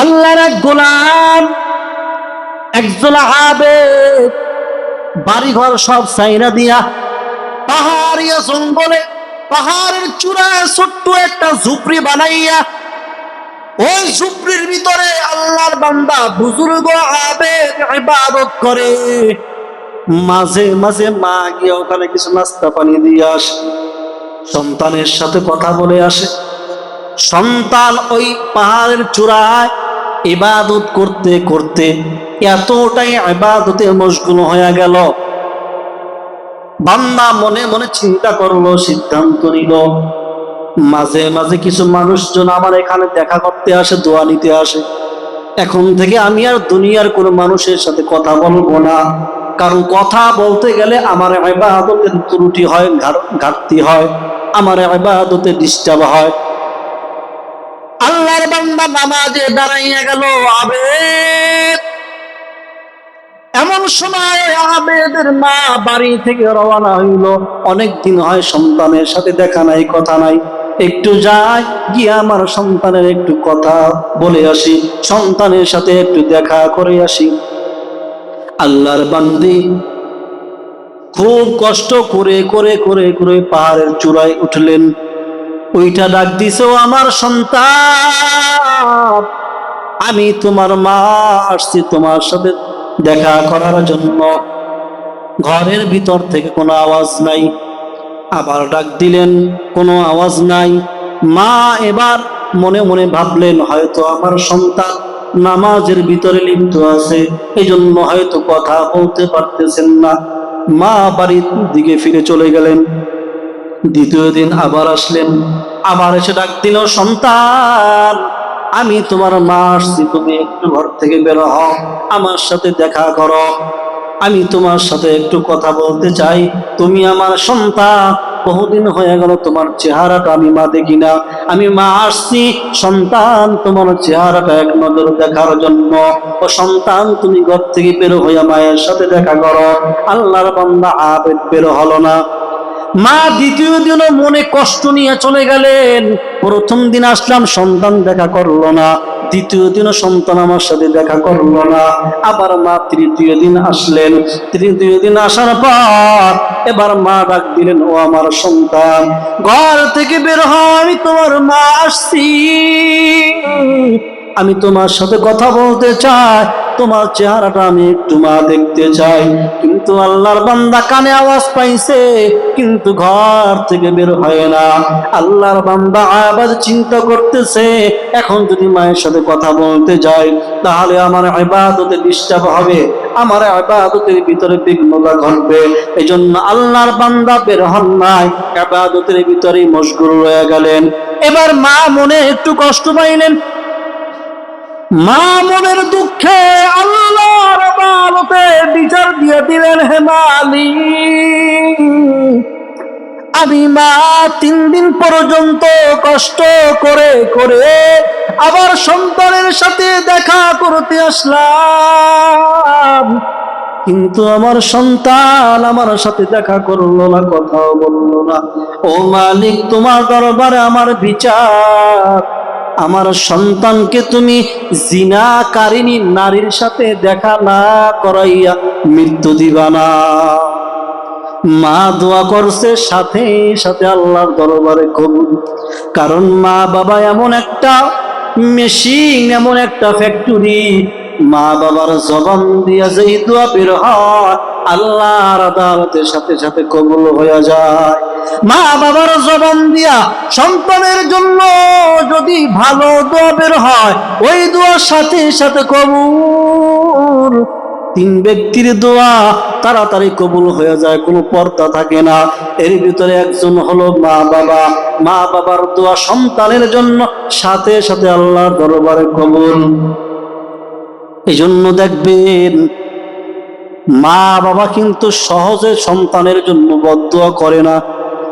আল্লাহর এক গোলাম একজন আবেদ বাড়িঘর সব সাইরা দিয়া পাহাড়িয়া জঙ্গলে, পাহাড়ের চূড়ায় ছোট্ট একটা ঝুপড়ি বানাইয়া ওই ঝুপড়ির ভিতরে আল্লাহর বান্দা বুজুর্গ আবেদ ইবাদত করে। মাঝে মাঝে মা গিয়ে ওখানে কিছু নাস্তা পানি দিয়ে আসে, সন্তানের সাথে কথা বলে আসে। সন্তান ওই পাহাড়ের চূড়ায় ইবাদত করতে করতে এতটাই ইবাদতে মশগুল হয়ে গেল। বান্দা মনে মনে চিন্তা করল, সিদ্ধান্ত নিল। মাঝে মাঝে কিছু মানুষজন আমার এখানে দেখা করতে আসে, দোয়া নিতে আসে। এখন থেকে আমি আর দুনিয়ার কোনো মানুষের সাথে কথা বলব না। কারণ কথা বলতে গেলে আমার ইবাদতের ত্রুটি হয় ঘাটতি হয়। আমার ইবাদতে ডিস্টার্ব হয়। আল্লাহর বান্দা নামাজে দাঁড়াইয়া গেল, আবেদ। এমন সময় আবেদের মা বাড়ি থেকে রওনা হইল। অনেক দিন হয় সন্তানের সাথে দেখা নাই, কথা নাই। একটু যাই, গিয়ে আমার সন্তানের একটু কথা বলে আসি, সন্তানের সাথে একটু দেখা করে আসি। আল্লাহর বান্দি খুব কষ্ট করে করে করে করে পাহাড়ের চূড়ায় উঠলেন। ওইটা ডাক দিছো আমার সন্তান। আমি তোমার মা আসছি তোমার সাথে দেখা করার জন্য। ঘরের ভিতর থেকে কোনো আওয়াজ নাই। আবার ডাক দিলেন, কোনো আওয়াজ নাই। মা এবার মনে মনে ভাবলেন, হয়তো আমার সন্তান নামাজের ভিতরে লিপ্ত আছে। এই জন্য হয়তো কথা বলতে পারতেছেন না। মা বাড়ির দিকে ফিরে চলে গেলেন। দ্বিতীয় দিন আবার আসলেন। আবার এসে ডাক দিল, সন্তান, আমি তোমার মা আসছি, তুমি একটু ঘর থেকে বেরো হও, আমার সাথে দেখা করো। আমি তোমার সাথে একটু কথা বলতে চাই। তুমি আমার সন্তান, বহুদিন হয়ে গেল তোমার চেহারাটা আমি মা দেখি না। আমি মা আসছি, সন্তান, তোমার চেহারাটা এক নজর দেখার জন্য। ও সন্তান, তুমি ঘর থেকে বেরো হইয়া মায়ের সাথে দেখা করো। আল্লাহর বান্দা আবেদ বেরো হলো না। মা দ্বিতীয় দিনও মনে কষ্ট নিয়ে চলে গেলেন। প্রথম দিন আসলাম, সন্তান দেখা করল না। দ্বিতীয় দিনও সন্তান আমার সাথে দেখা করল না। আবার মা তৃতীয় দিন আসলেন। তৃতীয় দিন আসার পর এবার মা ডাক দিলেন, ও আমার সন্তান, ঘর থেকে বের হও আমি তোমার মা আসছি। আমি তোমার সাথে কথা বলতে চাই, তোমার চেহারাটা আমি একটু মা দেখতে চাই। কিন্তু আল্লাহর বান্দা কানে আওয়াজ পাইছে, কিন্তু ঘর থেকে বের হয় না। আল্লাহর বান্দা আবার চিন্তা করতেছে, এখন যদি মায়ের সাথে কথা বলতে যাই, তাহলে আমার ইবাদতে ডিস্টার্ব হবে। আমার ইবাদতের ভিতরে বিঘ্নতা ঘটবে। এই জন্য আল্লাহর বান্দা বের হন নাই ইবাদতের ভিতরেই মশগুল রয়ে গেলেন। এবার মা মনে একটু কষ্ট পাইলেন মা মনের দুঃখে আল্লাহর আদালতে বিচার দিয়ে দিলেন, হে মালিক। আমি মা তিন দিন পর্যন্ত কষ্ট করে করে আবার সন্তানের সাথে দেখা করতে আসলাম। কিন্তু আমার সন্তান আমার সাথে দেখা করল না, কথাও বলল না। ও মালিক, তোমার দরবারে আমার বিচার। আমার সন্তানকে তুমি জিনা জিনাকারিনী নারীর সাথে দেখা না করাইয়া মৃত্যু দিবা না। মা দোয়া করছে সাথে সাথে আল্লাহর দরবারে কবুল। কারণ মা বাবা এমন একটা মেশিন, এমন একটা ফ্যাক্টরি মা বাবার জবান দিয়া যেই দোয়া বের হয়, আল্লাহর আদালতের সাথে সাথে কবুল হয়ে যায়। মা বাবার জবান দিয়া সন্তানের জন্য যদি ভালো দোয়া বের হয়, ওই দোয়ার সাথে সাথে কবুল। তিন ব্যক্তির দোয়া তাড়াতাড়ি কবুল হয়ে যায়, কোনো পর্দা থাকে না। এর ভিতরে একজন হলো মা বাবা মা বাবার দোয়া সন্তানের জন্য সাথে সাথে আল্লাহর দরবারে কবুল। এই জন্য দেখবেন মা বাবা কিন্তু সহজে সন্তানের জন্য বদুয়া করে না।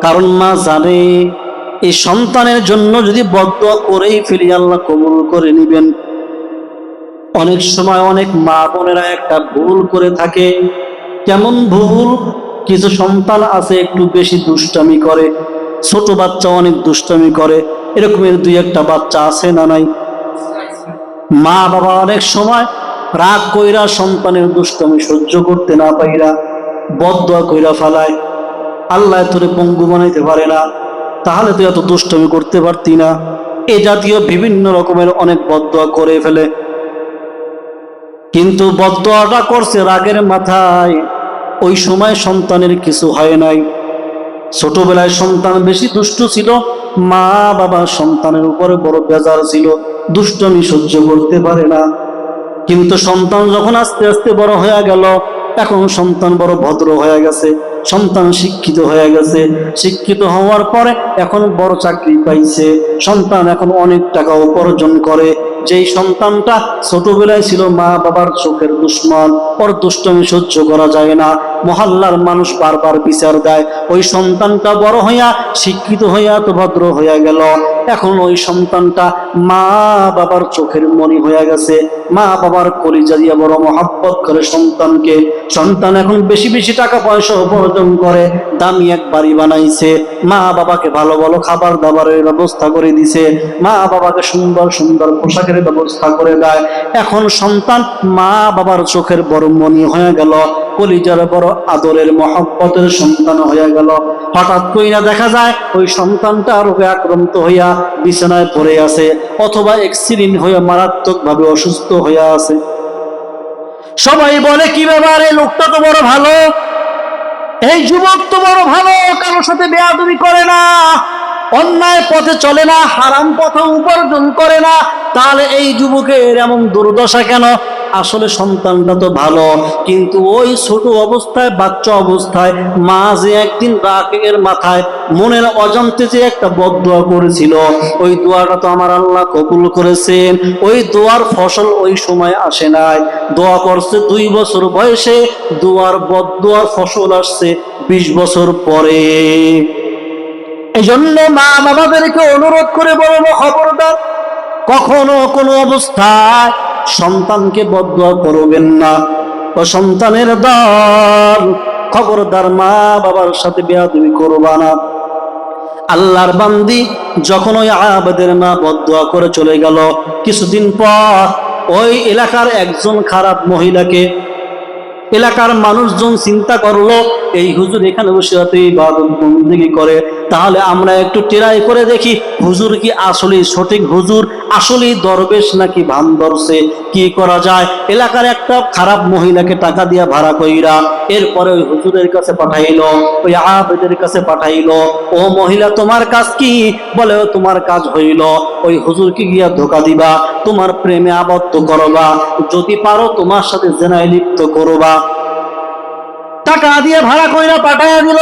কারণ মা জানে এই সন্তানের জন্য যদি বদুয়া করেই ফেলি, আল্লাহ কবুল করে নিবেন। অনেক সময় অনেক মা বোনেরা একটা ভুল করে থাকে। কেমন ভুল? কিছু সন্তান আছে একটু বেশি দুষ্টামি করে, ছোট বাচ্চা অনেক দুষ্টামি করে। এরকমের দুই একটা বাচ্চা আছে না নাই? মা বাবা অনেক সময় রাগ কইরা সন্তানের দুষ্টমি সহ্য করতে না পাইরা বদয়া কইরা ফালায়। আল্লাহ তোরে পঙ্গু বানাইতে পারে না, তাহলে তুই এত দুষ্টমি করতে পারতি না। এ জাতীয় বিভিন্ন রকমের অনেক বদয়া করে ফেলে। কিন্তু বদয়াটা করছে রাগের মাথায়। ওই সময় সন্তানের কিছু হয় নাই। ছোটবেলায় সন্তান বেশি দুষ্ট ছিল মা বাবা সন্তানের উপরে বড় বেজার ছিল, দুষ্টমি সহ্য করতে পারে না। কিন্তু সন্তান যখন আস্তে আস্তে বড় হয়ে গেল, এখন সন্তান বড় ভদ্র হয়ে গেছে, সন্তান শিক্ষিত হয়ে গেছে। শিক্ষিত হওয়ার পরে এখন বড় চাকরি পাইছে, সন্তান এখন অনেক টাকা উপার্জন করে যেই সন্তানটা ছোটবেলায় ছিল মা বাবার চোখের দুশ্মন, ওর দুষ্টমি সহ্য করা যায় না। মহল্লার মানুষ বারবার বিচার দেয়, ওই সন্তানটা বড় হইয়া, শিক্ষিত হইয়া তো ভদ্র হইয়া গেল। এখন ওই সন্তানটা মা বাবার চোখের মনি হয়ে গেছে। মা বাবার কলিজা দিয়ে বড় মহাব্বত করে সন্তানকে। সন্তান এখন বেশি বেশি টাকা পয়সা উপার্জন করে, দামি এক বাড়ি বানাইছে। মা বাবাকে ভালো ভালো খাবার দাবারের ব্যবস্থা করে দিছে। মা বাবাকে সুন্দর সুন্দর পোশাকের ব্যবস্থা করে দেয়। এখন সন্তান মা বাবার চোখের বড় মনি হয়ে গেল, কলিজার বড় আদরের মহব্বতের সন্তান হয়ে গেল। হঠাৎ কইরা দেখা যায়, ওই সন্তানটা রোগে আক্রান্ত হইয়া বিছানায় পড়ে আছে, অথবা এক্সিডেন্ট হয়ে মারাত্মক ভাবে অসুস্থ হইয়া আছে। সবাই বলে, কি ব্যাপার? এই লোকটা তো বড় ভালো। এই যুবক তো বড় ভালো। কারোর সাথে বেয়াদবি করে না। অন্যায় পথে চলে না, হারাম পথে উপার্জন করে না, তাহলে এই যুবকের এমন দুর্দশা কেন? আসলে সন্তানটা তো ভালো, কিন্তু ওই ছোট অবস্থায়, বাচ্চা অবস্থায়, মা যে একদিন রাগের মাথায়, মনের অজান্তে যে একটা বদুয়া করেছিল, ওই দোয়াটা তো আমার আল্লাহ কবুল করেছেন। ওই দোয়ার ফসল ওই সময় আসে নাই। দোয়া করছে দুই বছর বয়সে, দোয়ার বদুয়ার ফসল আসছে বিশ বছর পরে। এই জন্য মা বাবাদেরকে অনুরোধ করে বলব খবরদার, কখনো কোনো অবস্থায় সন্তানকে বদুয়া করবেন না। ও সন্তানের দল, খবরদার মা বাবার সাথে বেয়াদবি করবা না। আল্লাহর বান্দি যখন ওই আবাদের মা বদুয়া করে চলে গেল, কিছুদিন পর ওই এলাকার একজন খারাপ মহিলাকে, এলাকার মানুষজন চিন্তা করল, এই হুজুর এখানে বসে হয়তো ইবাদত বন্দেগী করে তাহলে আমরা একটু টেরাই করে দেখি, হুজুর কি আসলে সঠিক হুজুর, আসলেই দরবেশ নাকি ভান ধরছে, কি করা যায়? এলাকার একটা খারাপ মহিলাকে টাকা দিয়া ভাড়া কইরা এরপরে ওই হুজুরের কাছে পাঠাইলো, ওই আবেদের কাছে পাঠাইলো, ও মহিলা, তোমার কাজ কি? বলে, "ও, তোমার কাজ হইল, ওই হুজুরকে গিয়া ধোকা দিবা, তোমার প্রেমে আবদ্ধ করবা, যদি পারো তোমার সাথে জেনায় লিপ্ত করবা। টাকা দিয়ে ভাড়া কইরা পাঠাইয়া দিল।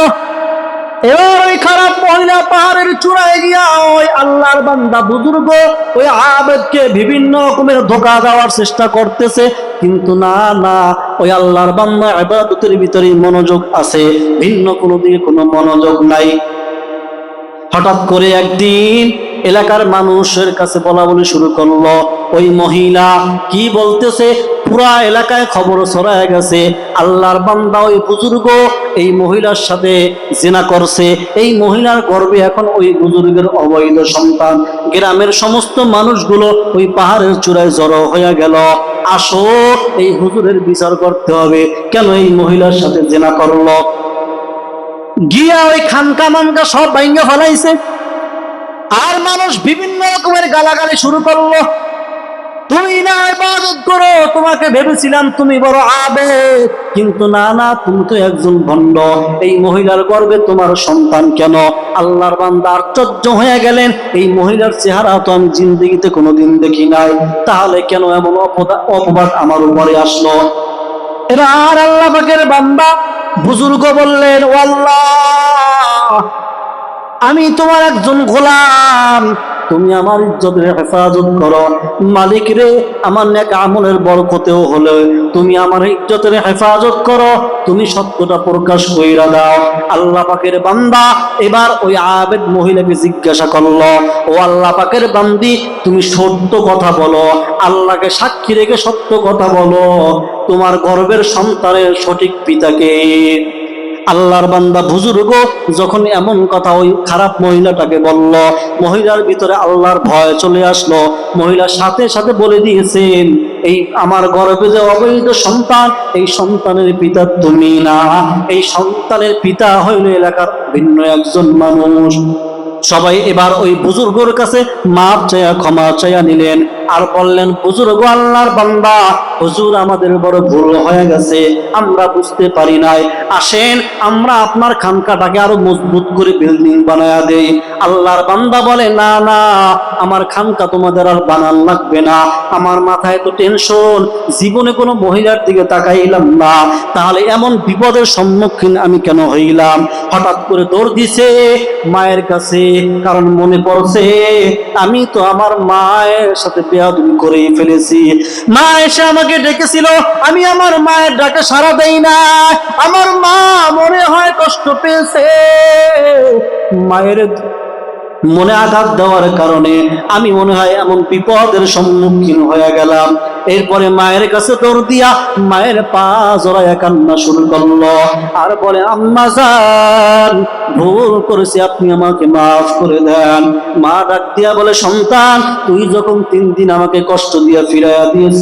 এবার ওই খারাপ মহিলা পাহাড়ের চূড়ায় গিয়া ওই আল্লাহর বান্দা বুজুর্গ ওই আবেদকে বিভিন্ন রকমের ধোকা দেওয়ার চেষ্টা করতেছে। কিন্তু না না, ওই আল্লাহর বান্দা আবাদতের ভিতরে মনোযোগ আছে, ভিন্ন কোনো দিকে কোনো মনোযোগ নাই। হঠাৎ করে একদিন এলাকার মানুষের কাছে বলা বলি শুরু করল, ওই মহিলা কি বলতেছে? পুরা এলাকায় খবর ছড়ায় গেছে। আল্লাহর বান্দা ওই বুজুর্গ এই মহিলার সাথে জেনা করছে। এই মহিলার গর্বে এখন ওই বুজুর্গের অবৈধ সন্তান। গ্রামের সমস্ত মানুষগুলো ওই পাহাড়ের চূড়ায় জড়ো হয়ে গেল। আসো, এই হুজুরের বিচার করতে হবে। কেন এই মহিলার সাথে জেনা করল? গিয়া ওই খানকা মানকা সব ভাঙ্গে ফেলাইছে। আর মানুষ বিভিন্ন রকমের গালাগালি শুরু করল। তুমি না ইবাদত করো, তোমাকে ভেবেছিলাম তুমি বড় আবে কিন্তু না না, তুমি তো একজন ভণ্ড। এই মহিলার গর্বে তোমার সন্তান কেন? আল্লাহর বান্দা আশ্চর্য হয়ে গেলেন, এই মহিলার চেহারা তো আমি জিন্দগিতে কোনোদিন দেখি নাই। তাহলে কেন এমন অপবাদ আমার উপরে আসলো? এরা আর আল্লাহ পাকের বান্দা বুজুর্গ বললেন ও আল্লাহ আমি তোমার একজন গোলাম। তুমি আমার ইজ্জতের হেফাজত করো। মালিক রে, আমার নেক আমলের বরকতেও হলে তুমি আমার ইজ্জতের হেফাজত করো। তুমি সত্যটা প্রকাশ কইরা দাও। আল্লাহ পাকের বান্দা এবার ওই আবেদ মহিলাকে জিজ্ঞাসা করল, ও আল্লাহ পাকের বান্দি, তুমি সত্য কথা বলো। আল্লাহকে সাক্ষী রেখে সত্য কথা বলো। তোমার গর্বের সন্তানের সঠিক পিতাকে আল্লাহর বান্দা বুজুর্গ যখন এমন কথা ওই খারাপ মহিলাটাকে বলল, মহিলার ভিতরে আল্লাহর ভয় চলে আসলো। মহিলার সাথে সাথে বলে দিয়েছেন, এই আমার গর্ভে যে অবৈধ সন্তান, এই সন্তানের পিতা তুমি না। এই সন্তানের পিতা হইল এলাকার ভিন্ন একজন মানুষ। সবাই এবার ওই বুজুর্গর কাছে মাপ চাইয়া ক্ষমা চাইয়া নিলেন। আর বললেন বুজুর্গ আল্লাহর বান্দা, হুজুর আমাদের বড় ভুল হয়ে গেছে, আমরা বুঝতে পারি নাই। আসেন, আমরা আপনার খানকাটাকে আরও মজবুত করে বিল্ডিং বানায়া দেই। আল্লাহর বান্দা বলে, না না, আমার খানকা তোমাদের আর বানান লাগবে না। আমার মাথায় তো টেনশন, জীবনে কোনো মহিলার দিকে তাকাইলাম না। তাহলে এমন বিপদের সম্মুখীন আমি কেন হইলাম? হঠাৎ করে দৌড় দিছে মায়ের কাছে, কারণ মনে পড়ছে, আমি তো আমার মায়ের সাথে বেয়াদবি করে ফেলেছি। মা এসে আমাকে ডেকেছিল। আমি আমার মায়ের ডাকে সারা দেই না। আমার মা মনে হয় কষ্ট পেয়েছে। মায়ের মনে আঘাত দেওয়ার কারণে আমি মনে হয় এমন বিপদের সম্মুখীন হয়ে গেলাম। এরপরে মায়ের কাছে দৌড় দিয়া মায়ের পা জড়াইয়া কান্না শুরু করল। আর বলে, আম্মা যান ভুল করেছি, আপনি আমাকে মাফ করে দেন। মা ডাক দিয়া বলে, সন্তান, তুই যখন তিন দিন আমাকে কষ্ট দিয়া ফিরাইয়া দিয়েছ,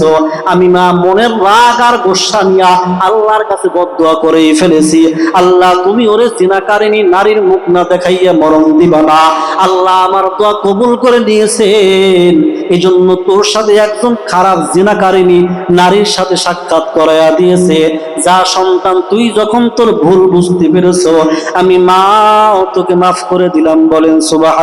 আমি মা মনের রাগ আর গোসা নিয়া আল্লাহর কাছে বদুয়া করেই ফেলেছি। আল্লাহ, তুমি ওরে জিনাকারিনী নারীর মুখ না দেখাইয়া মরণ দিবা না। আল্লাহ আমার দোয়া কবুল করে নিয়েছেন। এই জন্য তোর সাথে একজন খারাপ জিনাকারিনী নারীর সাথে সাক্ষাৎ করাইয়া দিয়েছে, যা সন্তান, তুই যখন তোর ভুল বুঝতে পেরেছ, আমি মা, তোকে মাফ করে দিলাম। বলেন সুবাহ